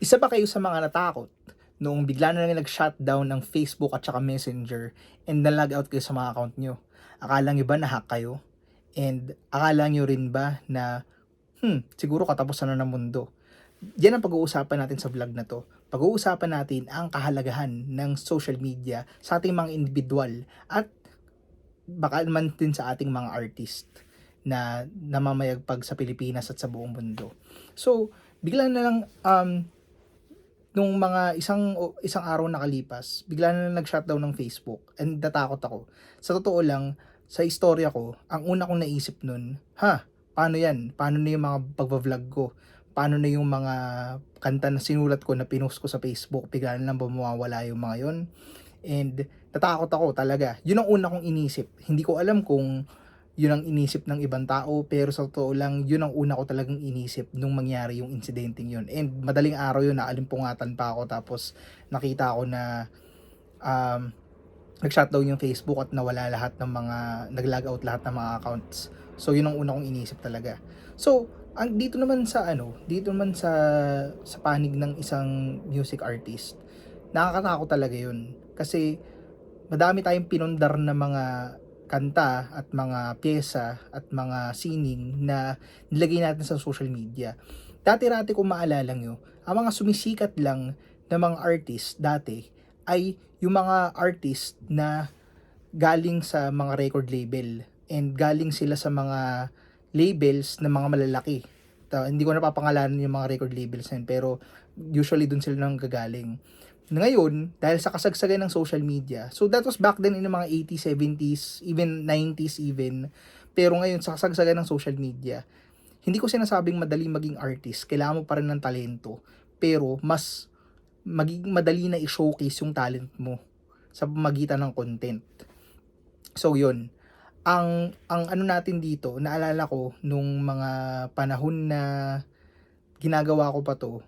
Isa ba kayo sa mga natakot noong bigla na lang nag-shutdown ng Facebook at saka Messenger and na-log out kayo sa mga account nyo? Akala nyo ba na-hack kayo? And akala nyo rin ba na, hmm, siguro katapusan na ng mundo? Yan ang pag-uusapan natin sa vlog na to. Pag-uusapan natin ang kahalagahan ng social media sa ating mga individual at baka naman din sa ating mga artist na namamayagpag sa Pilipinas at sa buong mundo. So, bigla na lang um, nung mga isang isang araw nakalipas, bigla na lang nag-shutdown ng Facebook and natakot ako. Sa totoo lang, sa istorya ko, ang una kong naisip nun, ha, paano yan? Paano na yung mga pagbablog ko? Paano na yung mga kanta na sinulat ko na pinost ko sa Facebook? Bigla na lang ba mawawala yung mga yon? And natakot ako talaga. Yun ang una kong inisip. Hindi ko alam kung yun ang inisip ng ibang tao pero sa totoo lang yun ang una ko talagang inisip nung mangyari yung incidenting yun. And madaling araw yun naalimpungatan pa ako tapos nakita ko na um, nag-shutdown yung Facebook at nawala lahat ng mga nag-log out lahat ng mga accounts. So yun ang una kong inisip talaga. So ang dito naman sa ano dito naman sa sa panig ng isang music artist nakakatakot talaga yun. Kasi madami tayong pinundar na mga kanta at mga pyesa at mga sining na nilagay natin sa social media. Dati-rati kung maalala nyo, ang mga sumisikat lang na mga artist dati ay yung mga artist na galing sa mga record label and galing sila sa mga labels na mga malalaki. Ta- hindi ko napapangalanan yung mga record labels na pero usually dun sila nang gagaling. Ngayon, dahil sa kasagsagan ng social media, so that was back then in the mga 80s, 70s, even 90s even, pero ngayon sa kasagsagan ng social media, hindi ko sinasabing madali maging artist, kailangan mo pa rin ng talento, pero mas magiging madali na i-showcase yung talent mo sa pamagitan ng content. So yun, ang ang ano natin dito, naalala ko nung mga panahon na ginagawa ko pa to,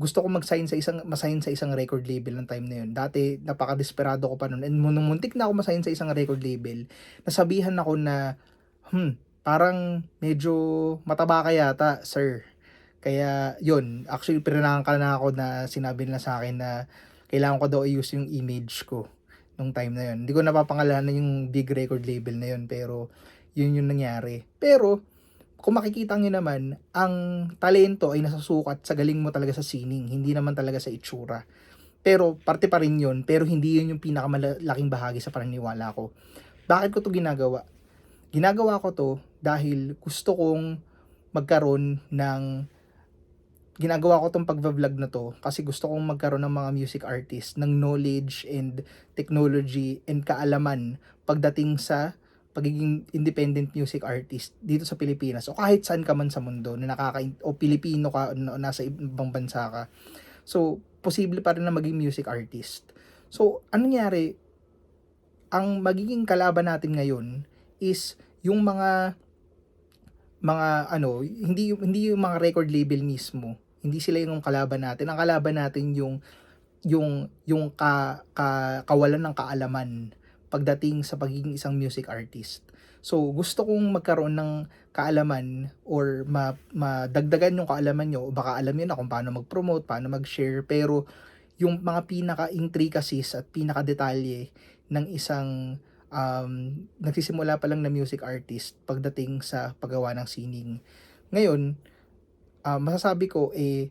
gusto ko mag-sign sa isang masign sa isang record label ng time na yun. Dati napaka-desperado ko pa noon. And nung muntik na ako masign sa isang record label, nasabihan ako na hmm, parang medyo mataba ka yata, sir. Kaya yun, actually pinanangan ka na ako na sinabi nila sa akin na kailangan ko daw i-use yung image ko nung time na yun. Hindi ko napapangalanan yung big record label na yun pero yun yung nangyari. Pero kung makikita nyo naman, ang talento ay nasasukat sa galing mo talaga sa singing, hindi naman talaga sa itsura. Pero parte pa rin yun, pero hindi yun yung pinakamalaking bahagi sa paniniwala ko. Bakit ko to ginagawa? Ginagawa ko to dahil gusto kong magkaroon ng ginagawa ko tong pagva-vlog na to kasi gusto kong magkaroon ng mga music artist ng knowledge and technology and kaalaman pagdating sa pagiging independent music artist dito sa Pilipinas o kahit saan ka man sa mundo na nakaka o Pilipino ka o nasa ibang bansa ka. So, posible pa rin na maging music artist. So, ano nangyari? Ang magiging kalaban natin ngayon is yung mga mga ano, hindi hindi yung mga record label mismo. Hindi sila yung kalaban natin. Ang kalaban natin yung yung yung ka, ka kawalan ng kaalaman pagdating sa pagiging isang music artist. So, gusto kong magkaroon ng kaalaman or ma, madagdagan yung kaalaman nyo. Baka alam nyo na kung paano mag-promote, paano mag-share. Pero, yung mga pinaka-intricacies at pinaka-detalye ng isang um, nagsisimula pa lang na music artist pagdating sa paggawa ng sining. Ngayon, uh, masasabi ko, eh,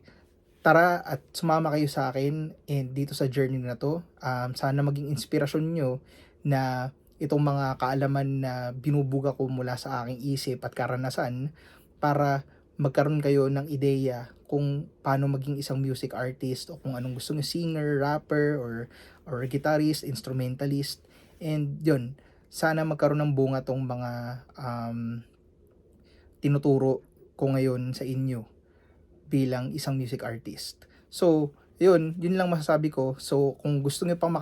tara at sumama kayo sa akin and dito sa journey na to. Um, sana maging inspirasyon nyo na itong mga kaalaman na binubuga ko mula sa aking isip at karanasan para magkaroon kayo ng ideya kung paano maging isang music artist o kung anong gusto nyo singer, rapper or or guitarist, instrumentalist and yun sana magkaroon ng bunga tong mga um, tinuturo ko ngayon sa inyo bilang isang music artist. So, yun, yun lang masasabi ko. So, kung gusto niyo pang maka